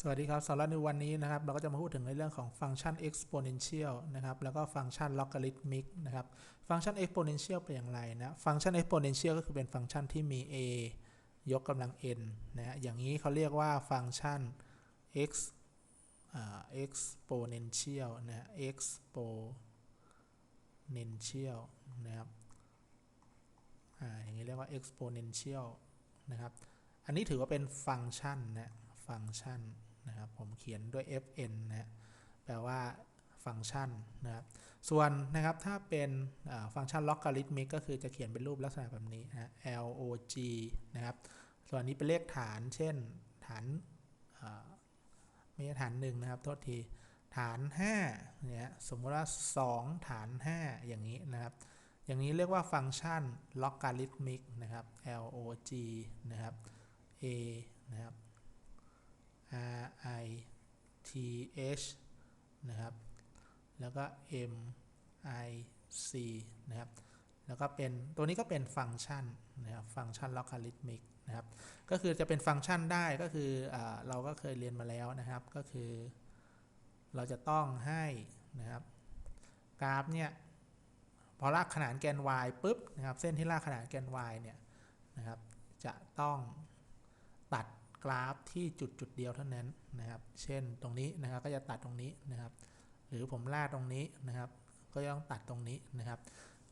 สวัสดีครับสำหรับในวันนี้นะครับ เราก็จะมาพูดถึงในเรื่องของฟังก์ชัน exponential นะครับแล้วก็ฟังก์ชัน logarithmic นะครับฟังก์ชัน exponential เป็นอย่างไรนะฟังก์ชัน exponential ก็คือเป็นฟังก์ชันที่มี a ยกกำลัง n นะฮะอย่างนี้เขาเรียกว่าฟังก์ชัน x อ่า exponential นะ exponential นะครับอ่าอย่างนี้เรียกว่า exponential นะครับอันนี้ถือว่าเป็นฟังก์ชันนะ ฟังก์ชันนะครับผมเขียนด้วย fn นะแปลว่าฟังก์ชันนะครับส่วนนะครับถ้าเป็นฟังก์ชันล็อกการิทมิกก็คือจะเขียนเป็นรูปลักษณะแบบนี้นะ log นะครับส่วนนี้เป็นเลขฐาน เช่นฐานไม่ใช่ฐานหนึ่งนะครับโทษทีฐาน5เนี่ยสมมติว่า 2 ฐาน 5 อย่างนี้นะครับ อย่างนี้เรียกว่าฟังก์ชันล็อกการิทมิกนะครับ log นะครับ a นะครับ r i t h นะครับ แล้วก็ m i c นะครับ แล้วก็เป็นตัวนี้ก็เป็นฟังก์ชันนะครับฟังก์ชันลอการิทมิกนะครับ ก็คือจะเป็นฟังก์ชันได้ก็คืออเราก็เคยเรียนมาแล้วนะครับ ก็คือ เราจะต้องให้นะครับ กราฟเนี่ยพอลากขนานแกน y ปุ๊บนะครับ เส้นที่ลากขนานแกน y เนี่ยนะครับ จะต้อง กราฟที่จุดจุดเดียวเท่านั้นนะครับ เช่นตรงนี้นะครับก็จะตัดตรงนี้นะครับ หรือผมลากตรงนี้นะครับ ก็ต้องตัดตรงนี้นะครับ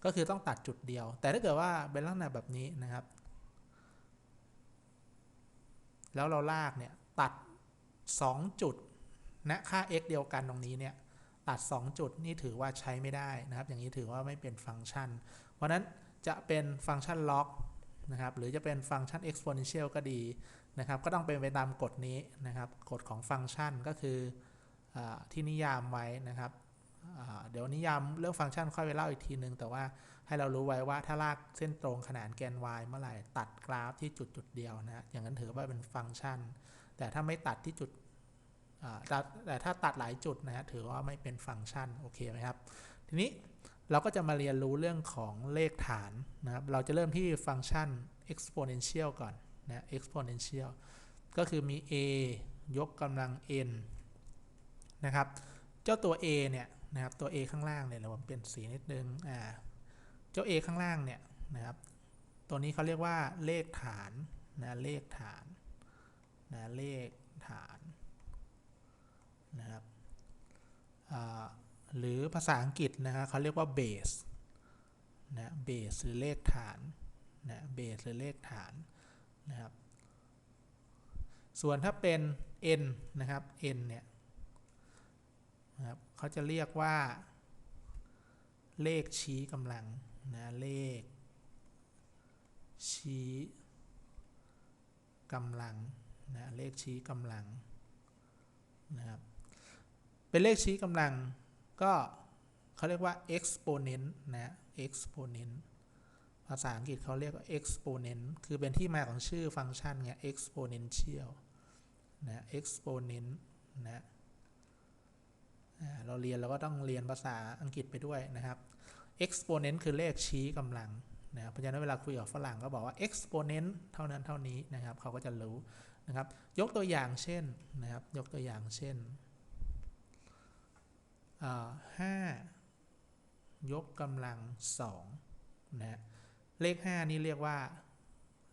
ก็คือต้องตัดจุดเดียว แต่ถ้าเกิดว่าเป็นลักษณะแบบนี้นะครับ แล้วเราลากเนี่ยตัด 2 จุดณค่า x เดียวกันตรงนี้เนี่ยตัด 2 จุดนี่ถือว่าใช้ไม่ได้นะครับ อย่างนี้ถือว่าไม่เป็นฟังก์ชัน เพราะนั้นจะเป็นฟังก์ชันล็อก นะครับหรือจะเป็นฟังก์ชัน exponential ก็ดีนะครับก็ต้องเป็นไปตามกฎนี้นะครับกฎของฟังก์ชันก็คืออที่นิยามไว้นะครับเดี๋ยวนิยามเรื่องฟังก์ชันค่อยไปเล่าอีกทีนึง แต่ว่าให้เรารู้ไว้ว่าถ้าลากเส้นตรงขนานแกน y เมื่อไหร่ตัดกราฟที่จุดจุดเดียวนะอย่างนั้นถือว่าเป็นฟังก์ชัน แต่ถ้าไม่ตัดที่จุดแต่ถ้าตัดหลายจุดนะฮะถือว่าไม่เป็นฟังก์ชันโอเคไหมครับ ทีนี้เราก็จะมาเรียนรู้เรื่องของเลขฐานนะครับ เราจะเริ่มที่ฟังก์ชัน exponential ก่อนนะ exponential ก็คือมี a ยกกำลัง n นะครับ เจ้าตัว a เนี่ยนะครับ ตัว a ข้างล่างเนี่ยเราเปลี่ยนสีนิดนึง อ่า เจ้า a ข้างล่างเนี่ยนะครับ ตัวนี้เขาเรียกว่าเลขฐานนะเลขฐานนะเลขฐานนะครับ หรือภาษาอังกฤษนะครับเขาเรียกว่า base นะ base หรือเลขฐานนะ base หรือเลขฐานนะครับ ส่วนถ้าเป็น n นะครับ n เนี่ยนะครับเขาจะเรียกว่า เลขชี้กำลังนะเลข ชี้กำลังนะเลขชี้กำลังนะครับเป็นเลขชี้กำลัง ก็เขาเรียกว่า exponent นะ exponent ภาษาอังกฤษเขาเรียกว่า exponent คือเป็นที่มาของชื่อฟังก์ชันไง exponential นะ exponent นะเราเรียนเราก็ต้องเรียนภาษาอังกฤษไปด้วยนะครับ exponent คือเลขชี้กำลังนะเพราะฉะนั้นเวลาคุยกับฝรั่งก็บอกว่า exponent เท่านั้นเท่านี้นะครับเขาก็จะรู้นะครับ ยกตัวอย่างเช่นนะครับ ยกตัวอย่างเช่น ห้ายกกำลังสองนะเลข 5 นี่เรียกว่า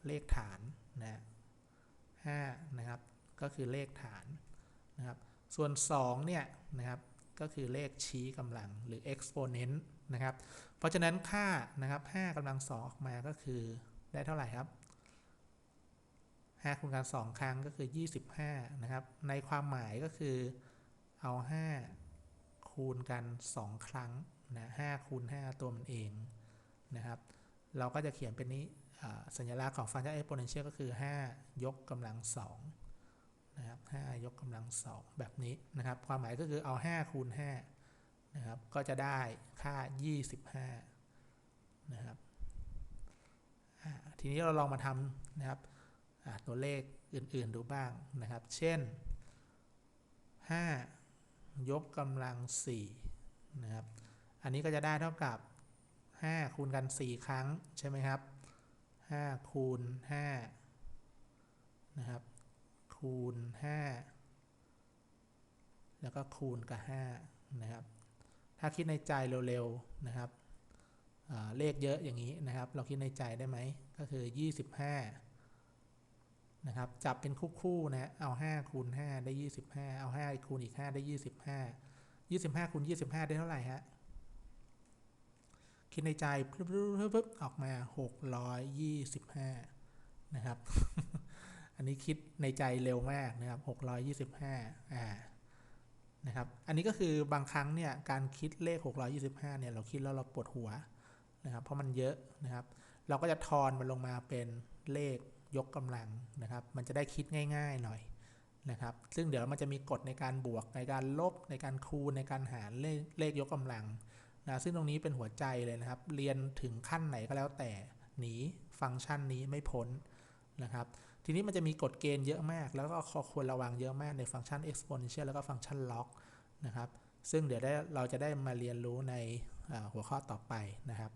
เลขฐานนะห้านะครับ ก็คือเลขฐานนะครับ ส่วน 2 เนี่ยนะครับก็คือเลขชี้กำลังหรือ exponent นะครับ เพราะฉะนั้นค่านะครับ5กำลังสองออกมาก็คือได้เท่าไหร่ครับ5คูณกัน2ครั้งก็คือ 25 นะครับ ในความหมายก็คือเอา 5 คูณกัน 2 ครั้งนะ5คูณ 5 ตัวมันเองนะครับ เราก็จะเขียนเป็นนี้สัญลักษณ์ของฟังก์ชัน exponential ก็คือ 5 ยกกำลัง2นะครับ5ยกกำลัง 2 แบบนี้นะครับ ความหมายก็คือเอา 5 คูณ5นะครับ ก็จะได้ค่า 25 นะครับ ทีนี้เราลองมาทำนะครับตัวเลขอื่นๆดูบ้างนะครับ เช่น 5 ยกกำลัง4นะครับ อันนี้ก็จะได้เท่ากับ 5 คูณกัน 4 ครั้งใช่ไหมครับ 5 คูณ5นะครับ คูณ 5 แล้วก็คูณกับ5นะครับ ถ้าคิดในใจเร็วๆนะครับ เลขเยอะอย่างนี้นะครับ เราคิดในใจได้ไหม ก็คือ 25 นะครับ จับเป็นคู่ๆนะ เอา 5 คูณ 5 ได้ 25 เอา 5 คูณอีก 5 ได้ 25 25 คูณ 25 ได้เท่าไหร่ฮะ คิดในใจปึ๊บๆๆออกมา 625 นะครับ อันนี้คิดในใจเร็วมากนะครับ 625 อ่า นะครับ อันนี้ก็คือบางครั้งเนี่ย การคิดเลข 625 เนี่ย เราคิดแล้วเราปวดหัวนะครับ เพราะมันเยอะนะครับ เราก็จะทอนมันลงมาเป็นเลข ยกกำลังนะครับ มันจะได้คิดง่าย ๆหน่อยนะครับ ซึ่งเดี๋ยวมันจะมีกฎในการบวกในการลบในการคูณในการหารเลขเลขยกกำลังนะซึ่งตรงนี้เป็นหัวใจเลยนะครับ เรียนถึงขั้นไหนก็แล้วแต่หนีฟังก์ชันนี้ไม่พ้นนะครับ ทีนี้มันจะมีกฎเกณฑ์เยอะมาก แล้วก็ข้อควรระวังเยอะมากในฟังก์ชัน exponential แล้วก็ฟังก์ชัน log นะครับ ซึ่งเดี๋ยวได้เราจะได้มาเรียนรู้ในหัวข้อต่อไปนะครับ